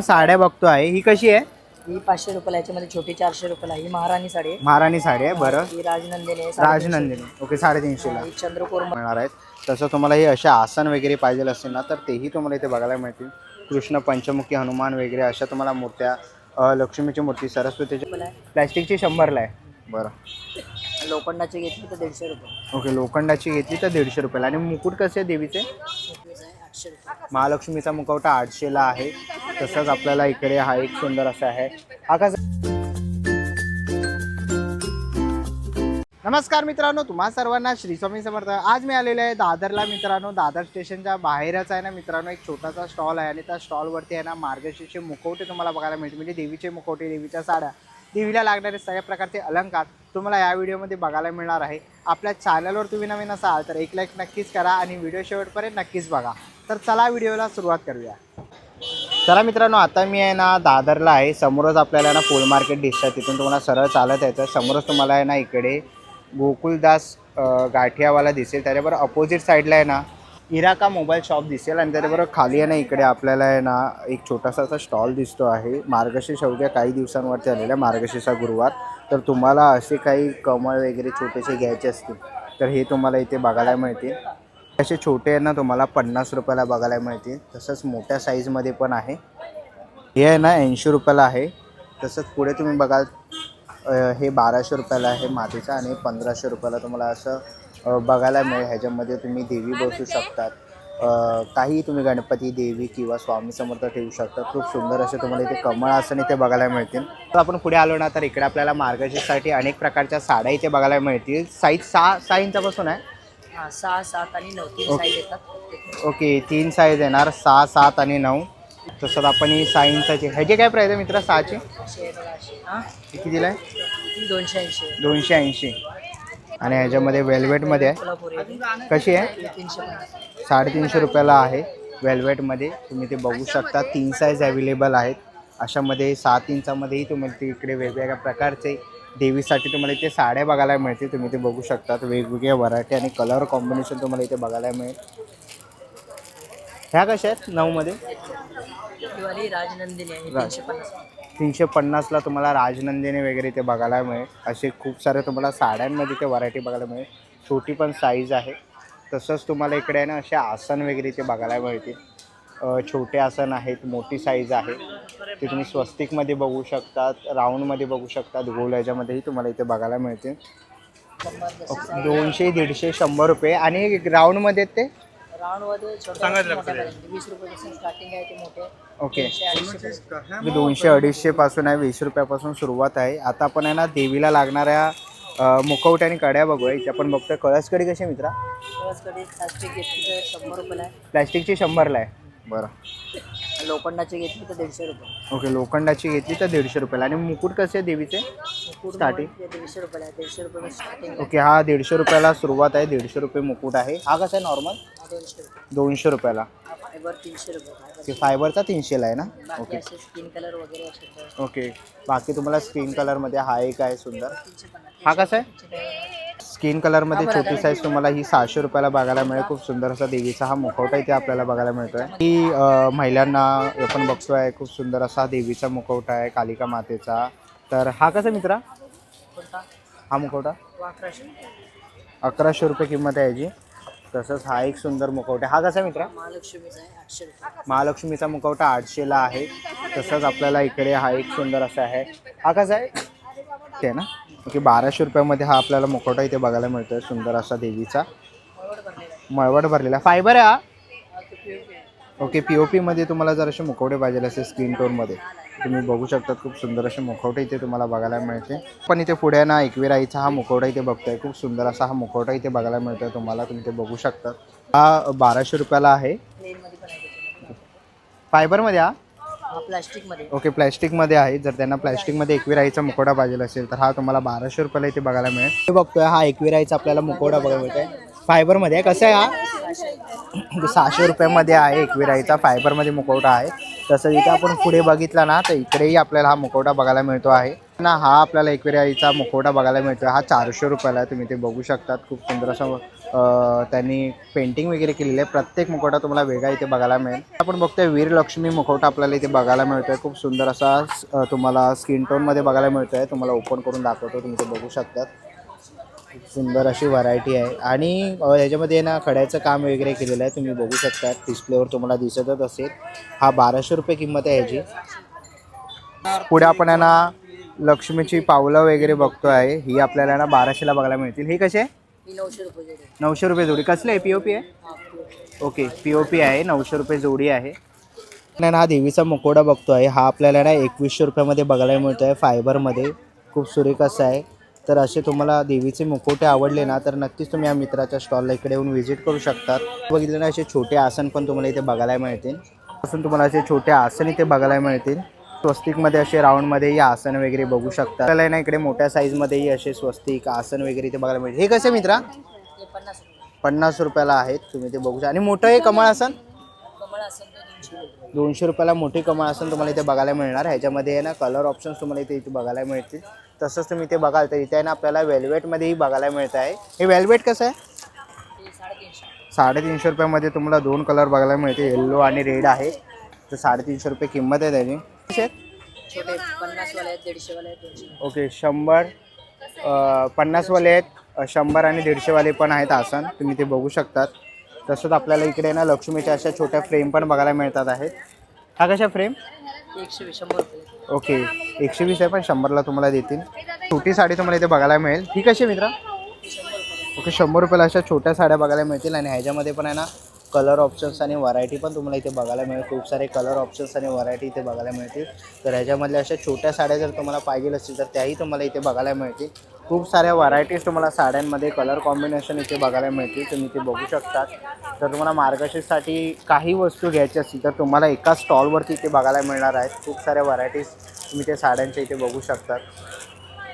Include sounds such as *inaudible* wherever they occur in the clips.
साड्या बघतो आहे ही कशी आहे? ही पाचशे रुपयाला याच्यामध्ये छोटी चारशे रुपयाला ही महाराणी साडी आहे. महाराणी साडी आहे बरं. ही राजनंदिनी आहे राजनंदिनी. ओके साडेतीनशेला. ही चंद्रकोर मिळणार आहेत. तसं तुम्हाला हे अशा आसन वगैरे पाहिजे असतील ना तर तेही तुम्हाला इथे बघायला मिळतील. कृष्ण पंचमुखी हनुमान वगैरे अशा तुम्हाला मूर्त्या अ, लक्ष्मीची मूर्ती सरस्वतीची प्लॅस्टिकची शंभरला आहे. बरं. लोखंडाची घेतली तर दीडशे रुपये. ओके लोखंडाची घेतली तर दीडशे रुपयाला. आणि मुकुट कसे आहे देवीचे? एकवीस आहे आठशे रुपये. महालक्ष्मीचा मुखवटा आठशेला आहे. तसंच आपल्याला इकडे हा एक सुंदर असा आहे. आकाश नमस्कार मित्रांनो तुम्हा सर्वांना श्री स्वामी समर्थ. आज मी आलेलो आहे दादरला मित्रांनो. दादर स्टेशनच्या बाहेरच आहे ना मित्रांनो एक छोटासा स्टॉल आहे आणि त्या स्टॉलवरती आहे ना मार्गशीर्षचे मुखवटे तुम्हाला बघायला मिळते म्हणजे देवीचे मुखवटे देवीच्या साड्या देवीला लागणारे सगळ्या प्रकारचे अलंकार तुम्हाला या व्हिडिओमध्ये बघायला मिळणार आहे. आपल्या चॅनलवर तुम्ही नवीन असाल तर एक लाईक नक्कीच करा आणि व्हिडिओ शेवटपर्यंत नक्कीच बघा. तर चला व्हिडिओला सुरुवात करूया. चला मित्रांनो आता मी आहे ना दादरला आहे. समोरच आपल्याला ना फुल मार्केट दिसतं तिथून तुम्हाला सरळ चालत यायचं समोरच तुम्हाला आहे ना इकडे गोकुलदास गाठियावाला दिसेल. त्याच्याबरोबर अपोजिट साईडला आहे ना इराका मोबाईल शॉप दिसेल. आणि त्याच्याबरोबर खाली आहे ना इकडे आपल्याला आहे ना एक छोटासा असा स्टॉल दिसतो आहे. मार्गशीर्ष अवघ्या काही दिवसांवरती आलेल्या मार्गशीर्षा गुरुवार. तर तुम्हाला असे काही कमळ वगैरे छोटेसे घ्यायचे असतील तर हे तुम्हाला इथे बघायला मिळतील. असे छोटे आहे ना तुम्हाला पन्नास रुपयाला बघायला मिळतील. तसंच मोठ्या साईजमध्ये पण आहे. हे आहे ना ऐंशी रुपयाला आहे. तसंच पुढे तुम्ही बघाल हे बाराशे रुपयाला आहे मातीचं आणि पंधराशे रुपयाला तुम्हाला असं बघायला मिळेल. ह्याच्यामध्ये तुम्ही देवी बसू शकतात. काही तुम्ही गणपती देवी किंवा स्वामी समर्थ ठेवू शकता. खूप सुंदर असे तुम्हाला इथे कमळ असं इथे बघायला मिळतील. तर आपण पुढे आलो ना तर इकडे आपल्याला मार्गशीर्षसाठी अनेक प्रकारच्या साड्या इथे बघायला मिळतील. साईज सहा सहा इंचापासून आहे. हा सहा सात आणि नऊ तीन ओके. साईज येतात ओके तीन साईज येणार सहा सात आणि नऊ. तसंच आपण ही ह्याची काय प्राईज आहे मित्र सहाची? अशे आहे बघा अशे हा? ही कितीला आहे ती दोनशे ऐंशी. आहे. दोनशे ऐंशी. आणि ह्याच्यामध्ये वेल्वेटमध्ये आहे. कोल्हापुरी आहे. ती. कशी आहे? ती तीनशे पन्नास साडेतीनशे रुपयाला आहे. वेल्वेटमध्ये तुम्ही ते बघू शकता तीन साईज अवेलेबल आहेत. अशामध्ये सात इंचामध्येही तुम्हाला ते इकडे वेगवेगळ्या प्रकारचे देवीसाठी तुम्हाला इथे साड्या बघायला मिळतील. तुम्ही ते बघू शकतात. वेगवेगळ्या व्हरायटी आणि कलर कॉम्बिनेशन तुम्हाला इथे बघायला मिळेल. ह्या कशा आहेत? नऊमध्ये. तीनशे पन्नास. तीनशे पन्नासला तुम्हाला राजनंदिनी वगैरे इथे बघायला मिळेल. असे खूप सारे तुम्हाला साड्यांमध्ये इथे व्हरायटी बघायला मिळेल. छोटी पण साईज आहे. तसंच तुम्हाला इकडे आहे ना असे आसन वगैरे इथे बघायला मिळतील. छोटे आसन आहेत मोठी साईज आहे. ते तुम्ही स्वस्तिकमध्ये बघू शकतात राऊंडमध्ये बघू शकतात गोल याच्यामध्येही तुम्हाला इथे बघायला ओके, दोनशे दीडशे शंभर रुपये. आणि राऊंडमध्ये ते? ओके. दोनशे अडीचशे पर्यंत. म्हणजे दोनशे अडीचशे पासून आहे वीस रुपयापासून सुरुवात आहे. आता आपण आहे ना देवीला लागणाऱ्या मुखवटे आणि कड्या बघूया. इथे आपण बघतोय कळस कडी कशी मित्रा? प्लॅस्टिकची शंभरला आहे. बरं. लोखंडाची घेतली तर दीडशे रुपये. ओके लोखंडाची घेतली तर दीडशे रुपयाला. आणि मुकुट कसे आहे देवीचे? Starting? ते दीडशे रुपयाला आहे दीडशे रुपये स्टार्टिंग ओके हा दीडशे रुपयाला सुरुवात आहे दीडशे रुपये मुकुट आहे. हा कसा आहे नॉर्मल दोनशे रुपये. दोनशे रुपयाला. हा फायबर तीनशे रुपये फायबर ओके फायबरचा तीनशेला आहे ना? बाकी ओके. असे स्किन कलर वगैरे असे तर. ओके बाकी तुम्हाला स्किन कलरमध्ये हा एक आहे सुंदर. तीनशे पन्नास हा कसा आहे? तीनशे स्किन कलरमध्ये छोटी साईज तुम्हाला ही सहाशे रुपयाला बघायला मिळेल. खूप सुंदर असा देवीचा हा मुखवटा इथे आपल्याला बघायला मिळतोय. ही अ, महिलांना आपण बघतोय खूप सुंदर असा देवीचा मुखवटा आहे कालिका मातेचा. तर हा कसा मित्रा? हा मुखवटा अकराशे रुपये किंमत आहे याची. तसंच हा एक सुंदर मुखवटा. हा कसा मित्रा? महालक्ष्मीचा मुखवटा आठशेला आहे. तसंच आपल्याला इकडे हा एक सुंदर असा आहे. हा कसा आहे? ते ना? ओके बाराशे रुपयामध्ये हा आपल्याला मुखवटा इथे बघायला मिळतोय सुंदर असा देवीचा. मळवट भरलेला. फायबर आहे हा? ओके पी ओ पीमध्ये तुम्हाला जर असे मुखवटे पाहिजे असेल स्क्रीन टोनमध्ये तुम्ही बघू शकतात खूप सुंदर असे मुखवटे इथे तुम्हाला बघायला मिळते. पण इथे पुढे ना एकविराईचा हा मुखवटा इथे बघतोय खूप सुंदर असा हा मुखवटा इथे बघायला मिळतोय तुम्हाला तुम्ही ते बघू शकता. हा बाराशे रुपयाला आहे. फायबरमध्ये हा? प्लॅस्टिकमध्ये. ओके प्लॅस्टिकमध्ये आहे. जर त्यांना प्लॅस्टिकमध्ये एकविराईचा मुखवटा पाहिजे असेल तर हा तुम्हाला बाराशे रुपयाला इथे बघायला मिळेल. हे बघतोय हा एकविराईचा आपल्याला मुखवटा बघायला मिळतोय. फायबरमध्ये आहे. कसं आहे हा? *coughs* सहाशे रुपयामध्ये आहे एकविराईचा फायबरमध्ये मुखवटा आहे. तसं इथे आपण पुढे बघितला ना तर इकडेही आपल्याला हा मुखवटा बघायला मिळतो आहे. ना हा आपल्याला एकविराईचा मुखवटा बघायला मिळतो हा चारशे रुपयाला आहे. तुम्ही ते बघू शकतात. खूप सुंदर असा त्यांनी पेंटिंग वगैरे केलेली आहे. प्रत्येक मुखवटा तुम्हाला वेगळा इथे बघायला मिळेल. आपण बघतोय वीरलक्ष्मी मुखवटा आपल्याला इथे बघायला मिळतोय. खूप सुंदर असा तुम्हाला स्किन टोनमध्ये बघायला मिळतोय. तुम्हाला ओपन करून दाखवतो तुम्ही ते बघू शकतात. सुंदर अशी व्हरायटी आहे. आणि ह्याच्यामध्ये ना खड्याचं काम वगैरे केलेलं आहे. तुम्ही बघू शकता डिस्प्लेवर तुम्हाला दिसतच असेल. हा बाराशे रुपये किंमत आहे ह्याची. पुढे आपण ना लक्ष्मीची पावलं वगैरे बघतो आहे ही आपल्याला ना बाराशेला बघायला मिळतील. हे कसे? आहे नऊशे रुपये जोडी आहे. नऊशे रुपये जोडी. कसलं आहे? पी ओ पी आहे? हा. ओके पी ओ पी आहे. नऊशे रुपये जोडी आहे. नाही ना हा देवीचा मुकोडा बघतो आहे. हा आपल्याला ना एकवीसशे रुपयामध्ये बघायला मिळतो आहे फायबरमध्ये. खूप सुरेख असा आहे. तर असे तुम्हाला देवीचे मुकोटे आवडले ना तर नक्कीच तुम्ही या मित्राच्या स्टॉलला इकडे येऊन व्हिजिट करू शकतात. बघितलं ना असे छोटे आसन पण तुम्हाला इथे बघायला मिळतील. पासून तुम्हाला असे छोटे आसन इथे बघायला मिळतील. स्वस्तिकमध्ये असे राऊंडमध्येही आसन वगैरे बघू शकता. आहे ना इकडे मोठ्या साईजमध्येही असे स्वस्तिक आसन वगैरे इथे बघायला मिळते हे कसे मित्रा? पन्नास रुपयाला आहेत. तुम्ही ते बघू शकता. आणि मोठं हे कमळ आसन? दोनशे रुपयाला मोठी कमळ आसन तुम्हाला इथे बघायला मिळणार. ह्याच्यामध्ये आहे ना कलर ऑप्शन्स तुम्हाला इथे इथे बघायला मिळतील. तसंच तुम्ही ते बघाल तर इथे आहे ना आपल्याला वेल्वेटमध्येही बघायला मिळत आहे. हे वेल्वेट कसं आहे? साडेतीनशे रुपयामध्ये तुम्हाला दोन कलर बघायला मिळते येल्लो आणि रेड आहे. तर साडेतीनशे रुपये किंमत आहे त्याची. ओके शंभर. पन्नासवाले आहेत. शंभर आणि दीडशेवाले पण आहेत आसन. तुम्ही ते बघू शकतात. तसंच आपल्याला इकडे ना लक्ष्मीच्या अशा छोट्या फ्रेम पण बघायला मिळतात आहेत. हा कशा फ्रेम? एकशे वीस शंभर. ओके एकशे वीस आहे पण शंभरला तुम्हाला देतील. छोटी साडी तुम्हाला इथे बघायला मिळेल. ही कशी आहे मित्रा? ओके शंभर रुपयाला अशा छोट्या साड्या बघायला मिळतील आणि ह्याच्यामध्ये पण आहे ना कलर ऑप्शन्स आणि व्हरायटी पण तुम्हाला इथे बघायला मिळेल. खूप सारे कलर ऑप्शन्स आणि व्हरायटी इथे बघायला मिळतील. तर ह्याच्यामधल्या अशा छोट्या साड्या जर तुम्हाला पाहिजे असतील तर त्याही तुम्हाला इथे बघायला मिळतील. खूप साऱ्या व्हरायटीज तुम्हाला साड्यांमध्ये कलर कॉम्बिनेशन इथे बघायला मिळतील. तुम्ही इथे बघू शकतात. तर तुम्हाला मार्गशीर्षसाठी काही वस्तू घ्यायची असतील तर तुम्हाला एका स्टॉलवरती इथे बघायला मिळणार आहेत. खूप साऱ्या व्हरायटीज तुम्ही ते साड्यांच्या इथे बघू शकतात.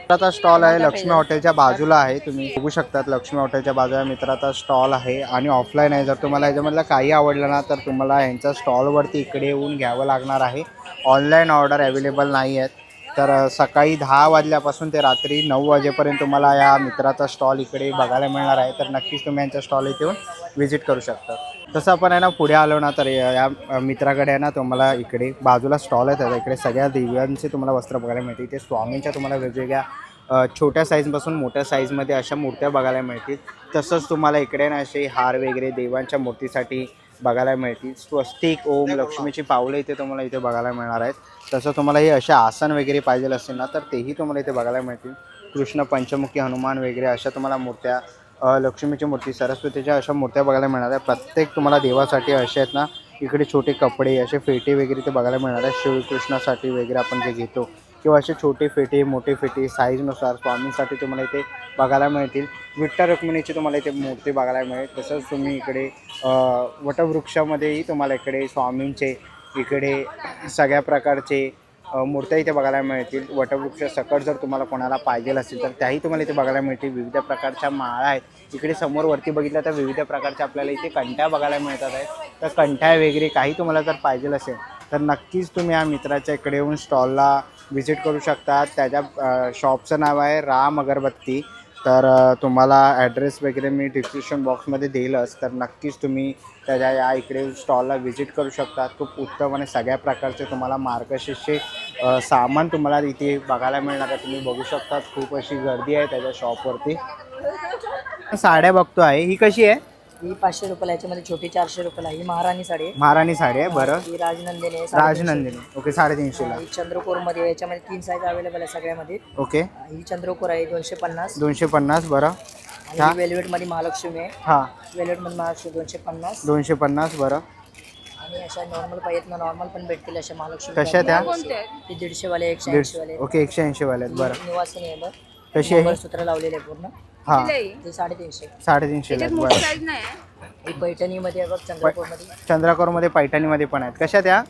मित्राचा स्टॉल आहे लक्ष्मी हॉटेलच्या बाजूला आहे. तुम्ही बघू शकतात लक्ष्मी हॉटेलच्या बाजूला मित्राचा स्टॉल आहे आणि ऑफलाईन आहे. जर तुम्हाला याच्यामधलं काही आवडलं ना तर तुम्हाला यांच्या स्टॉलवरती इकडे येऊन घ्यावं लागणार आहे. ऑनलाईन ऑर्डर अवेलेबल नाही आहेत. तर सकाळी दहा वाजल्यापासून ते रात्री नऊ वाजेपर्यंत तुम्हाला या मित्राचा स्टॉल इकडे बघायला मिळणार आहे. तर नक्कीच तुम्ही यांच्या स्टॉल इथे येऊन व्हिजिट करू शकता. तसं आपण आहे ना पुढे आलो ना तर या मित्राकडे आहे ना तुम्हाला इकडे बाजूला स्टॉल आहे त्याचा इकडे सगळ्या देव्यांचे तुम्हाला वस्त्र बघायला मिळतील. ते स्वामींच्या तुम्हाला वेगवेगळ्या छोट्या साईजपासून मोठ्या साईजमध्ये अशा मूर्त्या बघायला मिळतील. तसंच तुम्हाला इकडे ना असे हार वगैरे देवांच्या मूर्तीसाठी बघायला मिळतील. स्वस्तिक ओम लक्ष्मीची पावलं इथे तुम्हाला इथे बघायला मिळणार आहेत. तसं तुम्हाला हे असे आसन वगैरे पाहिजे असतील ना तर तेही तुम्हाला इथे बघायला मिळतील. कृष्ण पंचमुखी हनुमान वगैरे अशा तुम्हाला मूर्त्या लक्ष्मीची मूर्ती सरस्वतीच्या अशा मूर्त्या बघायला मिळणार आहेत. प्रत्येक तुम्हाला देवासाठी असे आहेत ना इकडे छोटे कपडे असे फेटे वगैरे ते बघायला मिळणार आहेत. शिवकृष्णासाठी वगैरे आपण जे घेतो किंवा असे छोटे फेटे मोठे फेटे साईजनुसार स्वामींसाठी तुम्हाला इथे बघायला मिळतील. विठ्ठल रुक्मिणीची तुम्हाला इथे मूर्ती बघायला मिळेल. तसंच तुम्ही इकडे वटवृक्षामध्येही तुम्हाला इकडे स्वामींचे इकडे सगळ्या प्रकारचे मूर्त्या इथे बघायला मिळतील. वटवृक्ष सकट जर तुम्हाला कोणाला पाहिजे असेल तर त्याही तुम्हाला इथे बघायला मिळतील. विविध प्रकारच्या माळा आहेत. इकडे समोर वरती बघितलं तर विविध प्रकारच्या आपल्याला इथे कंठ्या बघायला मिळतात आहेत. तर कंठ्या वगैरे काही तुम्हाला जर पाहिजे असेल तर नक्कीच तुम्ही या मित्राच्या इकडे येऊन स्टॉलला व्हिजिट करू शकता. त्याच्या शॉपचं नाव आहे राम अगरबत्ती. तर तुम्हाला ॲड्रेस वगैरे मी डिस्क्रिप्शन बॉक्समध्ये देईलच. तर नक्कीच तुम्ही त्याच्या या इकडे स्टॉलला व्हिजिट करू शकता. खूप उत्तम आणि सगळ्या प्रकारचे तुम्हाला मार्गशीर्षचे सामान तुम्हाला इथे बघायला मिळणार आहे. तुम्ही बघू शकता खूप अशी गर्दी आहे त्याच्या शॉपवरती साड्या बघतो आहे. ही कशी आहे? ही पाचशे रुपयाला याच्यामध्ये छोटी चारशे रुपयाला ही महाराणी साडी आहे. महाराणी साडी आहे बरं. ही राजनंदिनी आहे. राजनंदिनी. ओके साडेतीनशेला. ही चंद्रकोरमध्ये. याच्यामध्ये तीन साईज अवेलेबल आहे सगळ्यामध्ये. ओके. ही चंद्रकोर आहे दोनशे पन्नास. दोनशे पन्नास बरं. वेल्वेटमध्ये महालक्ष्मी आहे. हां. वेल्वेटमध्ये महालक्ष्मी दोनशे पन्नास. दोनशे पन्नास बरं. आणि अशा नॉर्मल पाहिजेत ना नॉर्मल पण भेटतील अशा महालक्ष्मी कशा त्या? ते दीडशे वाले एकशे ऐंशी वाले दीड ओके एकशे ऐंशीवाले आहेत बरं. निवासिनी आहे बघ. कशी आहे ही? मंगळसूत्र लावलेले आहे पूर्ण. हां. ते साडेतीनशे. साडेतीनशेला आहेत बरं. ही पैठणी मध्ये आहे बघ चंद्रपूरमध्ये चंद्रकोरमध्ये पैठणीमध्ये पण आहेत. कशा त्या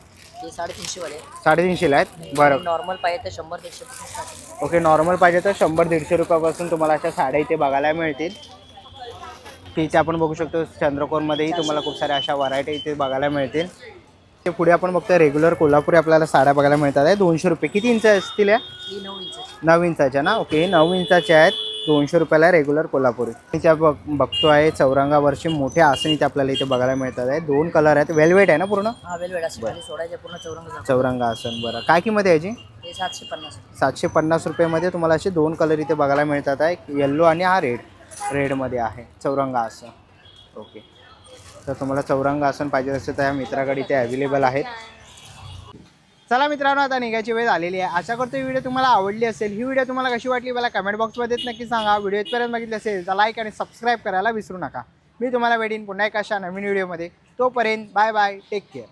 ते साडेतीनशे वाले साडेतीनशेला आहेत? बरं. नॉर्मल पाहिजे तर शंभर दीडशे पासून start आहे. ओके नॉर्मल पाहिजे तर शंभर दीडशे रुपयापासून तुम्हाला अशा साड्या इथे बघायला मिळतील. तिथे आपण बघू शकतो चंद्रकोरमध्येही तुम्हाला खूप साऱ्या अशा व्हरायटी इथे बघायला मिळतील. ते पुढे आपण बघतो रेग्युलर कोल्हापुरी आपल्याला साड्या बघायला मिळतात. आहे दोनशे रुपये. किती इंच असतील या? नऊ इंच नऊ इंचाच्या ना? ओके नऊ इंचाच्या आहेत. दोनशे रुपयाला रेग्युलर कोल्हापुरी. त्या बघ बघतो आहे चौरंगावरची मोठे आसन इथे आपल्याला इथे बघायला मिळतात. आहे दोन कलर आहेत. वेलवेट आहे ना पूर्ण? हा चौरंग आसन बरं. काय किंमत आहे याची? हे सातशे पन्नास सातशे पन्नास रुपयेमध्ये तुम्हाला असे दोन कलर इथे बघायला मिळतात. आहे येल्लो आणि हा रेड रेडमध्ये आहे. चौरंगा आसन ओके. तर तुम्हाला चौरंगा आसन पाहिजे असेल तर या मित्राकडे इथे अवेलेबल आहेत. चला मित्रांनो आता निघायची वेळ आलेली आहे. आशा करतो ही व्हिडिओ तुम्हाला आवडली असेल. ही व्हिडिओ तुम्हाला कशी वाटली मला कमेंट बॉक्समध्ये नक्की सांगा. व्हिडिओ इथपर्यंत बघितली असेल तर लाईक आणि सबस्क्राईब करायला विसरू नका. मी तुम्हाला भेटीन पुन्हा एक अशा नवीन व्हिडिओमध्ये तोपर्यंत बाय बाय टेक केअर